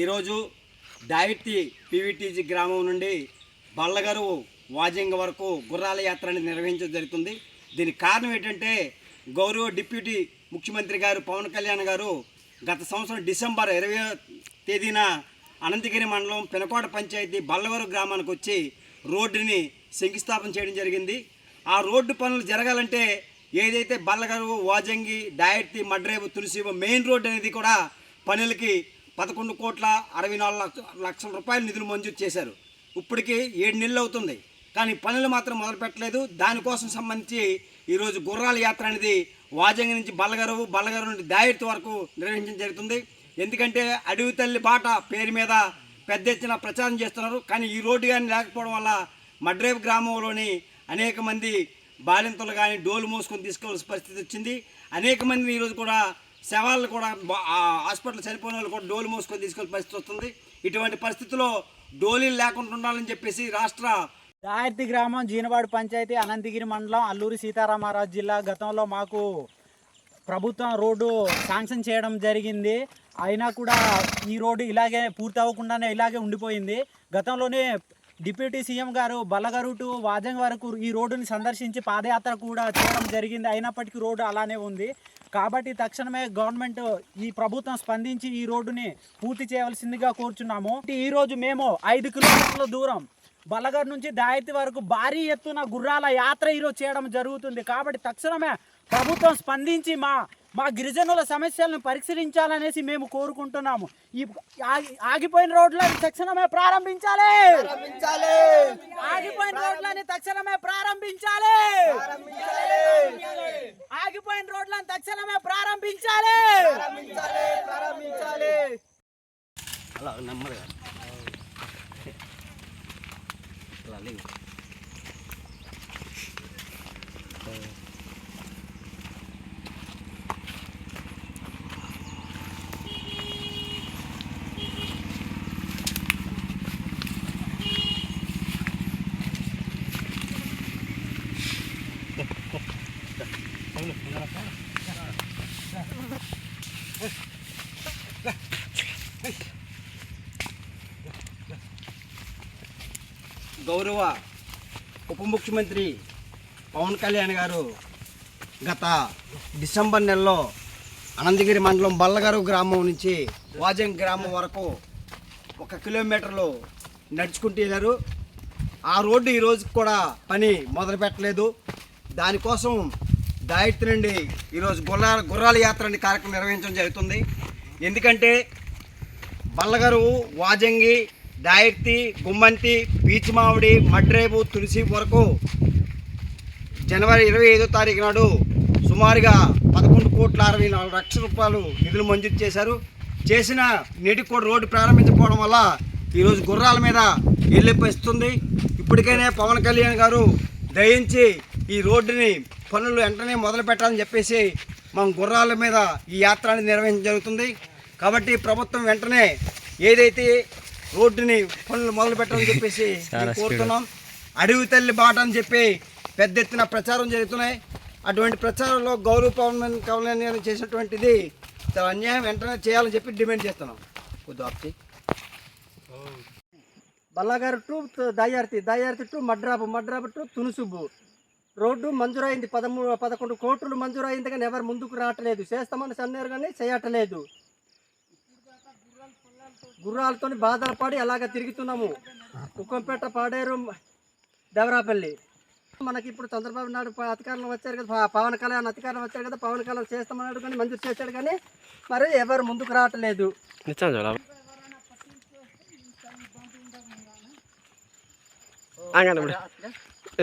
ఈరోజు deity PVTG గ్రామం నుండి బల్లగరువు వాజింగ్ వరకు గుర్రాల యాత్రని నిర్వహించడం జరుగుతుంది. దీనికి కారణం ఏంటంటే గౌరవ డిప్యూటీ ముఖ్యమంత్రి గారు పవన్ కళ్యాణ్ గారు గత సంవత్సరం డిసెంబర్ ఇరవై తేదీన అనంతగిరి మండలం పెనకోట పంచాయతీ బల్లవరు గ్రామానికి వచ్చి రోడ్డుని శంకుస్థాపన చేయడం జరిగింది. ఆ రోడ్డు పనులు జరగాలంటే ఏదైతే బల్లగరువు వాజంగి దాయర్తి మడ్రేవు తులసివ మెయిన్ రోడ్ అనేది కూడా పనులకి పదకొండు కోట్ల అరవై నాలుగు లక్ష లక్షల రూపాయలు నిధులు మంజూరు చేశారు. ఇప్పటికీ ఏడు నెలలు అవుతుంది. కానీ పనులు మాత్రం మొదలు పెట్టలేదు దానికోసం సంబంధించి ఈరోజు గుర్రాల యాత్ర అనేది వాజంగి నుంచి బల్లగరువు బల్లగరువు నుండి దాయర్తి వరకు నిర్వహించడం జరుగుతుంది. ఎందుకంటే అడవి తల్లి బాట పేరు మీద పెద్ద ఎత్తున ప్రచారం చేస్తున్నారు. కానీ ఈ రోడ్డు కానీ లేకపోవడం వల్ల మడ్రేవ్ గ్రామంలోని అనేక మంది బాలింతలు కానీ డోలు మోసుకొని తీసుకోవాల్సిన పరిస్థితి వచ్చింది. అనేక మంది ఈరోజు కూడా శవాలను కూడా హాస్పిటల్ చనిపోయిన వాళ్ళు కూడా డోలు మోసుకొని తీసుకెళ్ళే పరిస్థితి వస్తుంది. ఇటువంటి పరిస్థితుల్లో డోలీలు లేకుండా ఉండాలని చెప్పేసి రాష్ట్ర దాయర్తి గ్రామం జీనవాడ పంచాయతీ అనంతగిరి మండలం అల్లూరి సీతారామరాజు జిల్లా గతంలో మాకు ప్రభుత్వం రోడ్డు శాంక్షన్ చేయడం జరిగింది. అయినా కూడా ఈ రోడ్డు ఇలాగే పూర్తి అవ్వకుండానే ఇలాగే ఉండిపోయింది. గతంలోనే డిప్యూటీ సీఎం గారు బల్లగారు టు వాజంగ్ వరకు ఈ రోడ్డుని సందర్శించి పాదయాత్ర కూడా చేయడం జరిగింది. అయినప్పటికీ రోడ్డు అలానే ఉంది. కాబట్టి తక్షణమే గవర్నమెంట్ ఈ ప్రభుత్వం స్పందించి ఈ రోడ్డుని పూర్తి చేయవలసిందిగా కోరుచున్నాము. ఈ రోజు మేము ఐదు కిలోమీటర్ల దూరం బలగర్ నుంచి దాయతి వరకు భారీ ఎత్తున గుర్రాల యాత్ర ఈరోజు చేయడం జరుగుతుంది. కాబట్టి తక్షణమే ప్రభుత్వం స్పందించి మా మా గిరిజనుల సమస్యలను పరిశీలించాలనేసి మేము కోరుకుంటున్నాము. ఈ ఆగి- ఆగిపోయిన రోడ్లను తక్షణమే ప్రారంభించాలి. ఆగిపోయిన రోడ్లని తక్షణమే ప్రారంభించాలి. ఆగిపోయిన రోడ్లను తక్షణమే ప్రారంభించాలి. అలా గౌరవ ఉప ముఖ్యమంత్రి పవన్ కళ్యాణ్ గారు గత డిసెంబర్ నెలలో అనంతగిరి మండలం బల్లగారు గ్రామం నుంచి వాజంగ్ గ్రామం వరకు ఒక కిలోమీటర్లు నడుచుకుంటూ వెళ్ళారు. ఆ రోడ్డు ఈరోజు కూడా పని మొదలు పెట్టలేదు. దానికోసం దాయిత్రి నుండి ఈరోజు గుర్రాల గుర్రాల యాత్ర అనే కార్యక్రమం నిర్వహించడం జరుగుతుంది. ఎందుకంటే బల్లగారు వాజంగి దాయర్తి గుమ్మంతి పీచు మామిడి మడ్రేపు తులసి వరకు జనవరి ఇరవై ఐదో తారీఖు నాడు సుమారుగా పదకొండు కోట్ల అరవై నాలుగు లక్షల రూపాయలు నిధులు మంజూరు చేశారు. చేసిన నేటికి కూడా రోడ్డు ప్రారంభించకపోవడం వల్ల ఈరోజు గుర్రాల మీద వెళ్ళిపోయిస్తుంది ఇప్పటికైనా పవన్ కళ్యాణ్ గారు దయించి ఈ రోడ్డుని పనులు వెంటనే మొదలు పెట్టాలని చెప్పేసి మనం గుర్రాల మీద ఈ యాత్రని నిర్వహించడం జరుగుతుంది. కాబట్టి ప్రభుత్వం వెంటనే ఏదైతే రోడ్డుని పనులు మొదలు పెట్టాలని చెప్పేసి కోరుతున్నాం. అడవి తల్లి బాట అని చెప్పి పెద్ద ఎత్తున ప్రచారం జరుగుతున్నాయి. అటువంటి ప్రచారంలో గౌరవ పవన్ కళ్యాణ్ గారు చేసినటువంటిది చాలా అన్యాయం. వెంటనే చేయాలని చెప్పి డిమాండ్ చేస్తున్నాం. కొద్ది ఆప్తి బల్లగారు టు దయార్తి దయార్తి టు మడ్రాబు మడ్రాబు టు తునుసుబు. రోడ్డు మంజూరైంది. పదమూడు పదకొండు కోట్లు మంజూరైంది కానీ ఎవరు ముందుకు రావట్లేదు. చేస్తామని అన్నారు కానీ చేయట్లేదు. గుర్రాలతో బాధలు పడి అలాగ తిరుగుతున్నాము. కుక్కంపేట పాడేరు దేవరాపల్లి. మనకి ఇప్పుడు చంద్రబాబు నాయుడు అధికారంలో వచ్చారు కదా పవన్ కళ్యాణ్ అధికారంలో వచ్చారు కదా పవన్ కళ్యాణ్ చేస్తామన్నాడు కానీ మంజూరు చేశాడు కానీ మరి ఎవరు ముందుకు రావట్లేదు.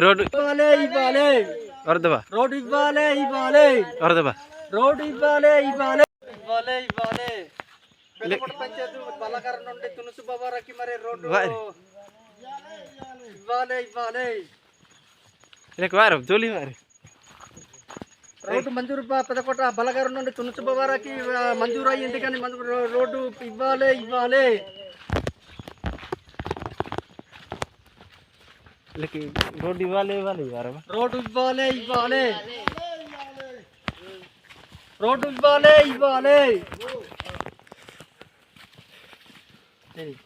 రోడ్డు ఇవ్వాలి ఇవ్వాలి. వరదబా రోడ్డు ఇవ్వాలి ఇవ్వాలి. వరదబా రోడ్డు ఇవ్వాలి ఇవ్వాలి. ఇవ్వాలి ఇవ్వాలి. పంచాయతీ నుండి తునుసు బాబారాకి మరి రోడ్డు. ఇవ్వాలి ఇవ్వాలి. ఇలా వారు తోలి వారు. రోడ్డు మంజూరు పెద్దకోట బల్లగారం నుండి తునుసు బాబారాకి మంజూరు అయ్యింది కానీ మంజూరు రోడ్డు ఇవ్వాలి ఇవ్వాలి. రోడ్డు ఇవ్వాలి ఇవ్వాలి రోడ్డు ఇవ్వాలి ఇవ్వాలి. రోడ్డు ఇవ్వాలి ఇవ్వాలి. Hey.